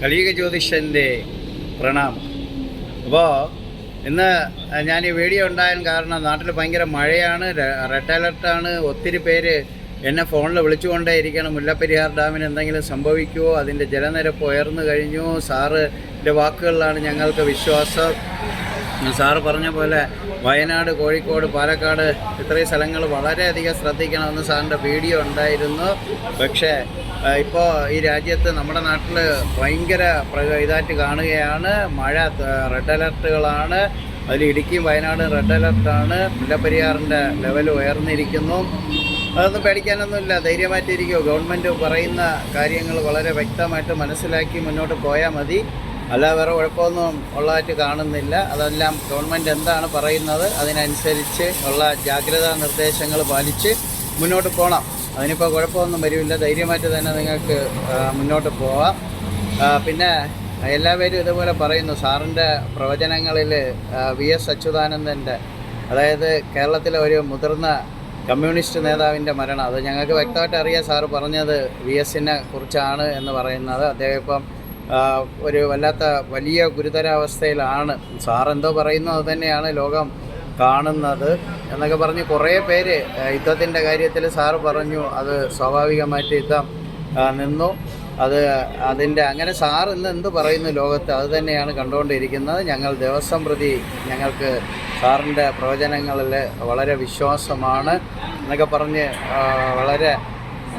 കലിയുഗ ജ്യോതിഷന്റെ പ്രണാമം. അപ്പോൾ ഇന്ന് ഞാൻ ഈ വീഡിയോ ഉണ്ടായാൽ കാരണം നാട്ടിൽ ഭയങ്കര മഴയാണ് റെഡ് അലർട്ടാണ് ഒത്തിരി പേര് എന്നെ ഫോണിൽ വിളിച്ചുകൊണ്ടേ ഇരിക്കണം. മുല്ലപ്പെരിയാർ ഡാമിന് എന്തെങ്കിലും സംഭവിക്കുമോ അതിന്റെ ജലനിരപ്പ് ഉയർന്നു കഴിഞ്ഞു. സാറിന്റെ വാക്കുകളിലാണ് ഞങ്ങൾക്ക് വിശ്വാസം. സാറ് പറഞ്ഞ പോലെ വയനാട് കോഴിക്കോട് പാലക്കാട് ഇത്രയും സ്ഥലങ്ങൾ വളരെയധികം ശ്രദ്ധിക്കണമെന്ന് സാറിന്റെ വീഡിയോ ഉണ്ടായിരുന്നു. പക്ഷേ ഇപ്പോൾ ഈ രാജ്യത്ത് നമ്മുടെ നാട്ടിൽ ഭയങ്കര ഇതായിട്ട് കാണുകയാണ്. മഴ റെഡ് അലർട്ടുകളാണ്. അതിൽ ഇടുക്കിയും വയനാട് റെഡ് അലർട്ടാണ്. മുല്ലപ്പെരിയാറിന്റെ ലെവൽ ഉയർന്നിരിക്കുന്നു. അതൊന്നും പേടിക്കാനൊന്നുമില്ല. ധൈര്യമായിട്ടിരിക്കുമോ ഗവൺമെന്റ് പറയുന്ന കാര്യങ്ങൾ വളരെ വ്യക്തമായിട്ട് മനസ്സിലാക്കി മുന്നോട്ട് പോയാൽ മതി. അല്ല വേറെ കുഴപ്പമൊന്നും ഉള്ളതായിട്ട് കാണുന്നില്ല. അതെല്ലാം ഗവൺമെന്റ് എന്താണ് പറയുന്നത് അതിനനുസരിച്ച് ഉള്ള ജാഗ്രതാ നിർദ്ദേശങ്ങൾ പാലിച്ച് മുന്നോട്ട് പോകണം അതിനിപ്പോൾ കുഴപ്പമൊന്നും വരില്ല. ധൈര്യമായിട്ട് തന്നെ നിങ്ങൾക്ക് മുന്നോട്ട് പോവാം. പിന്നെ എല്ലാവരും ഇതുപോലെ പറയുന്നു സാറിന്റെ പ്രവചനങ്ങളിൽ വി എസ് അച്യുതാനന്ദന്റെ അതായത് കേരളത്തിലെ ഒരു മുതിർന്ന കമ്മ്യൂണിസ്റ്റ് നേതാവിന്റെ മരണം. അത് ഞങ്ങൾക്ക് വ്യക്തമായിട്ട് അറിയാം. സാറ് പറഞ്ഞത് വി എസിനെ കുറിച്ചാണ് എന്ന് പറയുന്നത്. അദ്ദേഹം ഇപ്പം ഒരു വല്ലാത്ത വലിയ ഗുരുതരാവസ്ഥയിലാണ്. സാറെന്തോ പറയുന്നു അത് തന്നെയാണ് ലോകം കാണുന്നത് എന്നൊക്കെ പറഞ്ഞ് കുറേ പേര് യുദ്ധത്തിന്റെ കാര്യത്തിൽ സാറ് പറഞ്ഞു അത് സ്വാഭാവികമായിട്ട് യുദ്ധം നിന്നു. അത് അതിന്റെ അങ്ങനെ സാർ ഇന്ന് എന്ത് പറയുന്നു ലോകത്ത് അത് തന്നെയാണ് കണ്ടുകൊണ്ടിരിക്കുന്നത്. ഞങ്ങൾ ദിവസം പ്രതി ഞങ്ങൾക്ക് സാറിന്റെ പ്രവചനങ്ങളിൽ വളരെ വിശ്വാസമാണ് എന്നൊക്കെ പറഞ്ഞ് വളരെ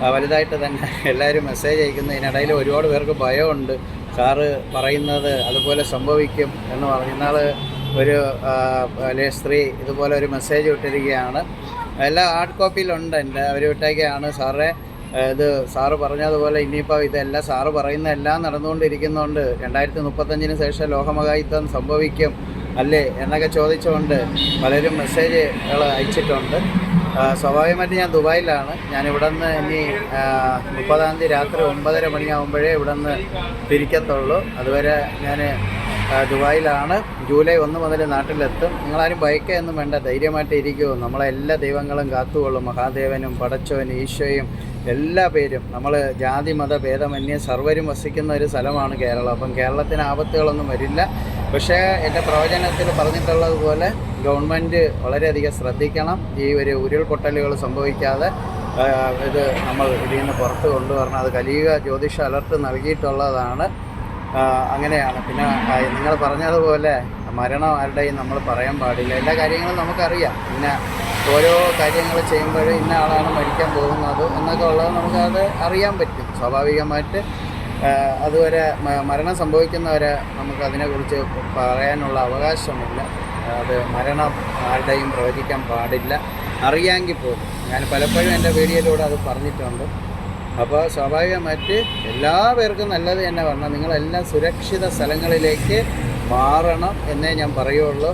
വലുതായിട്ട് തന്നെ എല്ലാവരും മെസ്സേജ് അയക്കുന്നതിനിടയിൽ ഒരുപാട് പേർക്ക് ഭയമുണ്ട്. സാറ് പറയുന്നത് അതുപോലെ സംഭവിക്കും എന്ന് പറഞ്ഞാൽ ഒരു ആ, സ്ത്രീ ഇതുപോലെ ഒരു മെസ്സേജ് വിട്ടിരിക്കുകയാണ് എല്ലാ ഹാർഡ് കോപ്പിയിലുണ്ട് എന്റെ. അവർ വിട്ടേക്കാണ് സാറേ ഇത് സാറ് പറഞ്ഞതുപോലെ ഇനിയിപ്പോൾ ഇതെല്ലാം സാറ് പറയുന്ന എല്ലാം നടന്നുകൊണ്ടിരിക്കുന്നതുകൊണ്ട് രണ്ടായിരത്തി മുപ്പത്തഞ്ചിന് ശേഷം ലോകമഹായുദ്ധം സംഭവിക്കും. അല്ലേ? എന്നൊക്കെ ചോദിച്ചുകൊണ്ട് പലരും മെസ്സേജുകൾ അയച്ചിട്ടുണ്ട്. സ്വാഭാവികമായിട്ട് ഞാൻ ദുബായിലാണ്. ഞാൻ ഇവിടെ നിന്ന് ഇനി മുപ്പതാം തീയതി രാത്രി ഒമ്പതര മണിയാകുമ്പോഴേ ഇവിടെ നിന്ന് തിരിക്കത്തുള്ളൂ. അതുവരെ ഞാൻ ദുബായിലാണ്. ജൂലൈ ഒന്ന് മുതൽ നാട്ടിലെത്തും. നിങ്ങളാരും ഭയക്കുകയൊന്നും വേണ്ട ധൈര്യമായിട്ട് ഇരിക്കുമോ നമ്മളെ എല്ലാ ദൈവങ്ങളും കാത്തുകൊള്ളും. മഹാദേവനും പടച്ചവനും ഈശോയും എല്ലാ പേരും. നമ്മൾ ജാതി മത ഭേദമന്യേ സർവരും വസിക്കുന്ന ഒരു സ്ഥലമാണ് കേരളം. അപ്പം കേരളത്തിന് ആപത്തുകളൊന്നും വരില്ല. പക്ഷേ എന്റെ പ്രവചനത്തിൽ പറഞ്ഞിട്ടുള്ളതുപോലെ ഗവൺമെന്റ് വളരെയധികം ശ്രദ്ധിക്കണം. ഈ ഒരു ഉരുൾപൊട്ടലുകൾ സംഭവിക്കാതെ ഇത് നമ്മൾ ഇതിൽ നിന്ന് പുറത്ത് കൊണ്ടുവരണം. അത് കലിയുക ജ്യോതിഷ അലർട്ട് നൽകിയിട്ടുള്ളതാണ്. അങ്ങനെയാണ്. പിന്നെ നിങ്ങൾ പറഞ്ഞതുപോലെ മരണം ആരുടെയും നമ്മൾ പറയാൻ പാടില്ല. എല്ലാ കാര്യങ്ങളും നമുക്കറിയാം. പിന്നെ ഓരോ കാര്യങ്ങൾ ചെയ്യുമ്പോഴും ഇന്ന ആളാണ് മരിക്കാൻ പോകുന്നത് എന്നൊക്കെ ഉള്ളത് നമുക്കത് അറിയാൻ പറ്റും. സ്വാഭാവികമായിട്ട് അതുവരെ മരണം സംഭവിക്കുന്നവരെ നമുക്ക് അതിനെക്കുറിച്ച് പറയാനുള്ള അവകാശമില്ല. അത് മരണം ആരുടെയും പ്രവചിക്കാൻ പാടില്ല. അറിയാമെങ്കിൽ പോലും. ഞാൻ പലപ്പോഴും എന്റെ വീഡിയോയിലൂടെ അത് പറഞ്ഞിട്ടുണ്ട്. അപ്പോൾ സ്വാഭാവികമായിട്ട് എല്ലാവർക്കും നല്ലത് തന്നെ പറഞ്ഞാൽ നിങ്ങളെല്ലാം സുരക്ഷിത സ്ഥലങ്ങളിലേക്ക് മാറണം എന്നേ ഞാൻ പറയുള്ളൂ.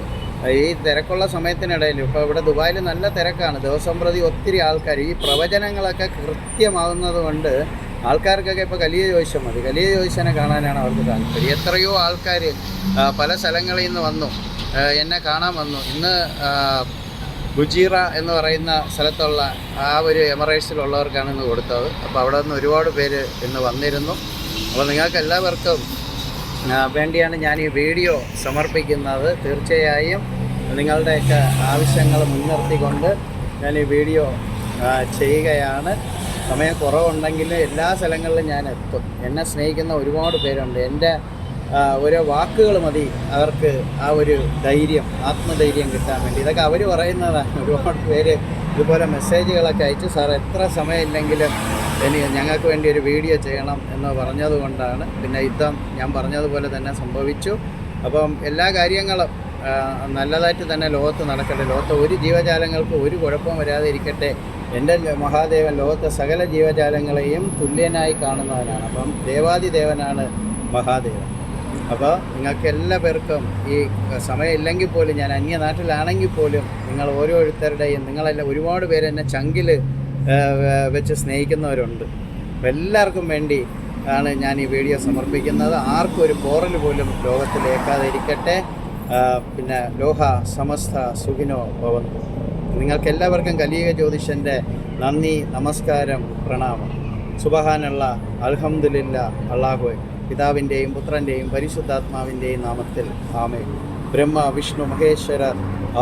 ഈ തിരക്കുള്ള സമയത്തിനിടയിൽ ഇപ്പോൾ ഇവിടെ ദുബായിൽ നല്ല തിരക്കാണ്. ദിവസം പ്രതി ഒത്തിരി ആൾക്കാർ. ഈ പ്രവചനങ്ങളൊക്കെ കൃത്യമാകുന്നത് കൊണ്ട് ആൾക്കാർക്കൊക്കെ ഇപ്പോൾ കലിയ ജ്യോതിഷം മതി. കലിയ ജ്യോതിഷനെ കാണാനാണ് അവർക്ക് താല്പര്യം. എത്രയോ ആൾക്കാർ പല സ്ഥലങ്ങളിൽ നിന്ന് വന്നു. എന്നെ കാണാൻ വന്നു. ഇന്ന് ഗുജീറ എന്ന് പറയുന്ന സ്ഥലത്തുള്ള ആ ഒരു എമറേറ്റ്സിലുള്ളവർക്കാണ് ഇന്ന് കൊടുത്തത്. അപ്പോൾ അവിടെ നിന്ന് ഒരുപാട് പേര് ഇന്ന് വന്നിരുന്നു. അപ്പോൾ നിങ്ങൾക്ക് എല്ലാവർക്കും വേണ്ടിയാണ് ഞാൻ ഈ വീഡിയോ സമർപ്പിക്കുന്നത്. തീർച്ചയായും നിങ്ങളുടെയൊക്കെ ആവശ്യങ്ങൾ മുൻനിർത്തിക്കൊണ്ട് ഞാൻ ഈ വീഡിയോ ചെയ്യുകയാണ്. സമയം കുറവുണ്ടെങ്കിൽ എല്ലാ സ്ഥലങ്ങളിലും ഞാൻ എത്തും. എന്നെ സ്നേഹിക്കുന്ന ഒരുപാട് പേരുണ്ട്. എന്റെ ഓരോ വാക്കുകൾ മതി. അവർക്ക് ആ ഒരു ധൈര്യം ആത്മധൈര്യം കിട്ടാൻ വേണ്ടി. ഇതൊക്കെ അവർ പറയുന്നതാണ്. ഒരുപാട് പേര് ഇതുപോലെ മെസ്സേജുകളൊക്കെ അയച്ചു. സാർ എത്ര സമയമില്ലെങ്കിലും ഇനി ഞങ്ങൾക്ക് വേണ്ടി ഒരു വീഡിയോ ചെയ്യണം എന്ന് പറഞ്ഞതുകൊണ്ടാണ്. പിന്നെ യുദ്ധം ഞാൻ പറഞ്ഞതുപോലെ തന്നെ സംഭവിച്ചു. അപ്പം എല്ലാ കാര്യങ്ങളും നല്ലതായിട്ട് തന്നെ ലോകത്ത് നടക്കട്ടെ. ലോകത്ത് ഒരു ജീവജാലങ്ങൾക്ക് ഒരു കുഴപ്പം വരാതെ ഇരിക്കട്ടെ എന്റെ മഹാദേവൻ ലോകത്തെ സകല ജീവജാലങ്ങളെയും തുല്യനായി കാണുന്നവനാണ്. അപ്പം ദേവാദിദേവനാണ് മഹാദേവൻ. അപ്പോൾ നിങ്ങൾക്ക് എല്ലാ പേർക്കും ഈ സമയമില്ലെങ്കിൽ പോലും ഞാൻ അന്യനാട്ടിലാണെങ്കിൽ പോലും നിങ്ങൾ ഓരോരുത്തരുടെയും നിങ്ങളെല്ലാം ഒരുപാട് പേര് എന്നെ ചങ്കിൽ വെച്ച് സ്നേഹിക്കുന്നവരുണ്ട്. അപ്പോൾ എല്ലാവർക്കും വേണ്ടി ആണ് ഞാൻ ഈ വീഡിയോ സമർപ്പിക്കുന്നത്. ആർക്കും ഒരു പോറൽ പോലും ഇരിക്കട്ടെ. പിന്നെ ലോഹ സമസ്ത സുഖിനോ ഭവന്തു. നിങ്ങൾക്ക് എല്ലാവർക്കും കലിയുക ജ്യോതിഷന്റെ നന്ദി നമസ്കാരം പ്രണാമം. സുബഹാനുള്ള അൽഹംദുലില്ല അള്ളാഹു പിതാവിന്റെയും പുത്രന്റെയും പരിശുദ്ധാത്മാവിന്റെയും നാമത്തിൽ ആമേ ബ്രഹ്മ വിഷ്ണു മഹേശ്വര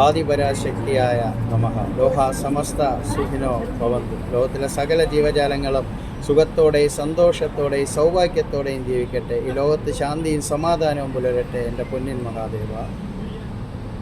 ആദിപരാശക്തിയായ നമഹ ലോഹ സമസ്ത സുഖിനോ ഭവന്തു. ലോകത്തിലെ സകല ജീവജാലങ്ങളും സുഖത്തോടെയും സന്തോഷത്തോടെ സൗഭാഗ്യത്തോടെയും ജീവിക്കട്ടെ. ഈ ലോകത്ത് ശാന്തിയും സമാധാനവും പുലരട്ടെ എന്റെ പൊന്നിൻ മഹാദേവ.